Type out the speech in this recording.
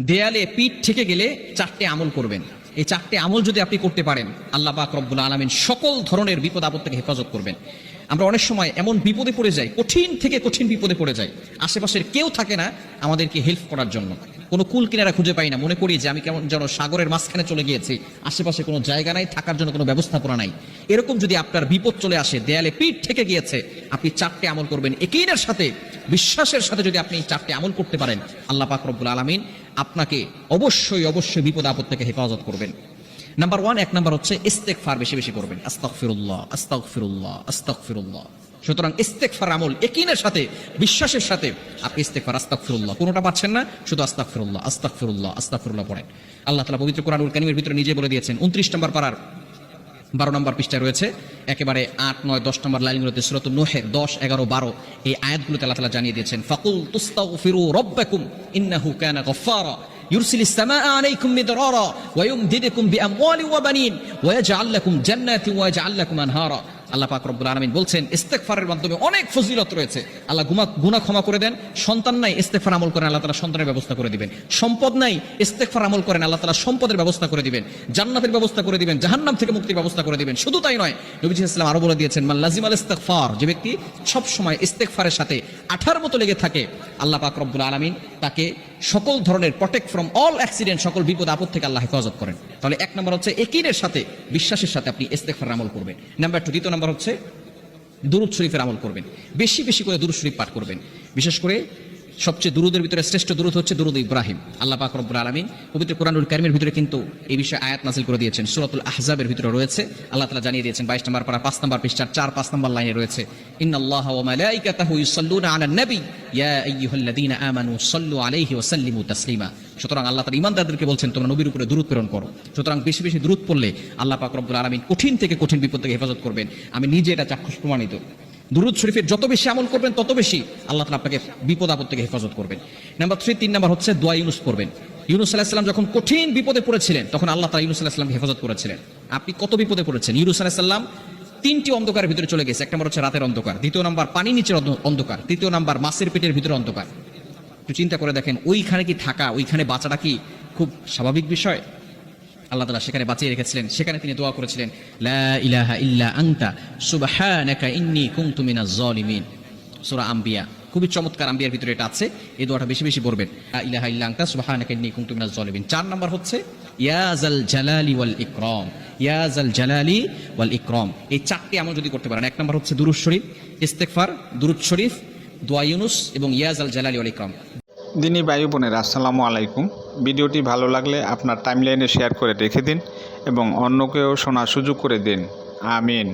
দেয়ালে পিঠ থেকে গেলে চারটে আমল করবেন। এই চারটে আমল যদি আপনি করতে পারেন, আল্লাহ পাক রব্বুল আলমিন সকল ধরনের বিপদ আপদ থেকে হেফাজত করবেন। আমরা অনেক সময় এমন বিপদে পড়ে যাই, কঠিন থেকে কঠিন বিপদে পড়ে যাই। আশেপাশের কেউ থাকে না আমাদেরকে হেল্প করার জন্য। কোনো কুল কিনারা খুঁজে পাই না। মনে করি যে আমি কেমন যেন সাগরের মাঝখানে চলে গিয়েছি, আশেপাশে কোনো জায়গা নাই, থাকার জন্য কোনো ব্যবস্থাপনা নাই। এরকম যদি আপনার বিপদ চলে আসে, দেয়ালে পিঠ থেকে গিয়েছে, আপনি চারটে আমল করবেন। একিনের সাথে, বিশ্বাসের সাথে যদি আপনি চারটে আমল করতে পারেন, আল্লাহ পাক রব্বুল আলমিন আপনাকে অবশ্যই অবশ্যই বিপদ আপদ থেকে হেফাজত করবেন। নাম্বার ওয়ান এক নাম্বার হচ্ছে ইস্তেক ফার বেশি বেশি করবেন। আস্তাক ফিরুল্লাহ আস্তাক ফিরুল্লাহ আস্তাক ফিরুল্লাহ সুতরাং ইস্তেকফার আমল একিনের সাথে, বিশ্বাসের সাথে আপনি ইস্তেকফার আস্তাক ফিরুল্লাহ কোনোটা পাচ্ছেন না, শুধু আস্তাক ফিরুল্লাহ আস্তাক ফিরুল্লাহ আস্তাক ফিরুল্লাহ পড়েন। আল্লাহ তালা পবিত্র কোরআনুল কানিমের ভিতরে নিজে বলে দিয়েছেন, উনত্রিশ নম্বর পাড়ার বারো নম্বর পৃষ্ঠায় রয়েছে একেবারে আট নয় দশ নম্বর লাইনগুলোতে সুরত নোহের দশ এগারো বারো এই আয়াতগুলোতে আল্লাহ তালা জানিয়ে দিয়েছেন ফাকুল তুস্তাগফিরু রব্বাকুম ইন্নাহু কানা গফফারা يرسل السماء عليكم مدرارا ويمددكم بأموال وبنين ويجعل لكم جنات ويجعل لكم أنهارا আল্লাহ পাক রব্বুল আলামিন বলছেন, ইস্তেগফারের মাধ্যমে অনেক ফজিলত রয়েছে। আল্লাহ গুমা গুনাহ ক্ষমা করে দেন। সন্তান নাই, ইস্তেগফার আমল করেন, আল্লাহ তাআলা সন্তানের ব্যবস্থা করে দিবেন। সম্পদ নাই, ইস্তেগফার আমল করেন, আল্লাহ তাআলা সম্পদের ব্যবস্থা করে দিবেন। জান্নাতের ব্যবস্থা করে দিবেন, জাহান্নাম থেকে মুক্তির ব্যবস্থা করে দিবেন। শুধু তাই নয় নবী ইসলাম আরও বলে দিয়েছেন, মান লাজিম আল ইস্তেগফার যে ব্যক্তি সব সময় ইস্তেগফারের সাথে আঠার মতো লেগে থাকে, আল্লাহ পাক রব্বুল আলামিন তাকে সকল ধরনের প্রটেক্ট ফ্রম অল অ্যাক্সিডেন্ট সকল বিপদ, আপদ থেকে আল্লাহ হেফাজত করেন। তাহলে এক নম্বর হচ্ছে একিনের সাথে, বিশ্বাসের সাথে আপনি ইস্তেফার আমল করবেন। নাম্বার টু দ্বিতীয় নম্বর হচ্ছে দুরুদ শরীফের আমল করবেন। বেশি বেশি করে দুরুদ শরীফ পাঠ করবেন। বিশেষ করে সবচেয়ে দুরুদের ভিতরে শ্রেষ্ঠ দুরুদ হচ্ছে দুরুদ ইব্রাহিম। আল্লাহ পাক রব্বুল আলামিন পবিত্র কোরআনুল কারিমের ভিতরে কিন্তু এই বিষয়ে আয়াত নাজিল করে দিয়েছেন। সূরাতুল আহজাবের ভিতরে রয়েছে। আল্লাহ তালা জানিয়ে দিয়েছেন 22 নম্বর পারা পাঁচ নম্বর পৃষ্ঠার 4 5 নম্বর লাইনে রয়েছে, ইন্নাল্লাহা ওয়া মালাইকাতাহু ইউসাল্লুনা আলান নবী, ইয়া আইয়ুহাল্লাযীনা আমানু সাল্লু আলাইহি ওয়া সাল্লিমু তাসলিমা। সুতরাং আল্লাহ তাআলা ঈমানদারদেরকে বলছেন, তোমরা নবীর উপরে দরুদ প্রেরণ করো। সুতরাং বেশি বেশি দরুদ পড়লে আল্লাহ পাক রব্বুল আলামিন কঠিন থেকে কঠিন বিপদ থেকে হেফাজত করবেন। আমি নিজে এটা চাক্ষুষ প্রমাণিত। দুরুদ শরীফের যত বেশি আমল করবেন, তত বেশি আল্লাহ তালা আপনাকে বিপদ আপদ থেকে হেফাজত করবেন। নাম্বার থ্রি, তিন নাম্বার হচ্ছে দোয়া ইউনুস করবেন ইউনুস আলাহিসাল্লাম যখন কঠিন বিপদে পড়েছিলেন, তখন আল্লাহ তালা ইউনুস আলাহিসাল্লামকে হেফাজত করেছিলেন। আপনি কত বিপদে পড়েছেন? ইউনুস আলাহিসাল্লাম তিনটি অন্ধকারের ভিতরে চলে গেছে। এক নম্বর হচ্ছে রাতের অন্ধকার, দ্বিতীয় নাম্বার পানি নিচের অন্ধ- অন্ধকার, তৃতীয় নাম্বার মাছের পেটের ভিতরে অন্ধকার। একটু চিন্তা করে দেখেন, ওইখানে কি থাকা, ওইখানে বাঁচাটা কি খুব স্বাভাবিক বিষয়? আল্লাহ তালা সেখানে বাঁচিয়ে রেখেছিলেন। সেখানে তিনি দোয়া করেছিলেন ইলাহা ইল্লা আংতা সুবহানাকা ইন্নী মিনাজ জালিমিন সূরা আম্বিয়া। খুবই চমৎকার আম্বিয়ার ভিতরে এটা আছে। এই দোয়াটা বেশি বেশি পড়বেন। লা ইলাহা ইল্লা আংতা সুবহানাকা ইন্নী মিনাজ জালিমিন চার নাম্বার হচ্ছে ইয়াজাল জালালি ওয়াল ইকরাম। ইয়াজাল জালালি ওয়াল ইকরাম। এই চারটি আমল যদি করতে পারেন, এক নাম্বার হচ্ছে দুরুদ শরীফ, ইস্তেগফার, দুরুদ শরীফ, দোয়া ইউনুস এবং ইয়াজাল জালালি ওয়াল ইকরাম। দিনী বায়ু বোনের, আসসালামু আলাইকুম। ভিডিওটি ভালো লাগলে আপনার টাইমলাইনে শেয়ার করে রেখে দিন এবং অন্যকেও শোনার সুযোগ করে দিন। আমিন।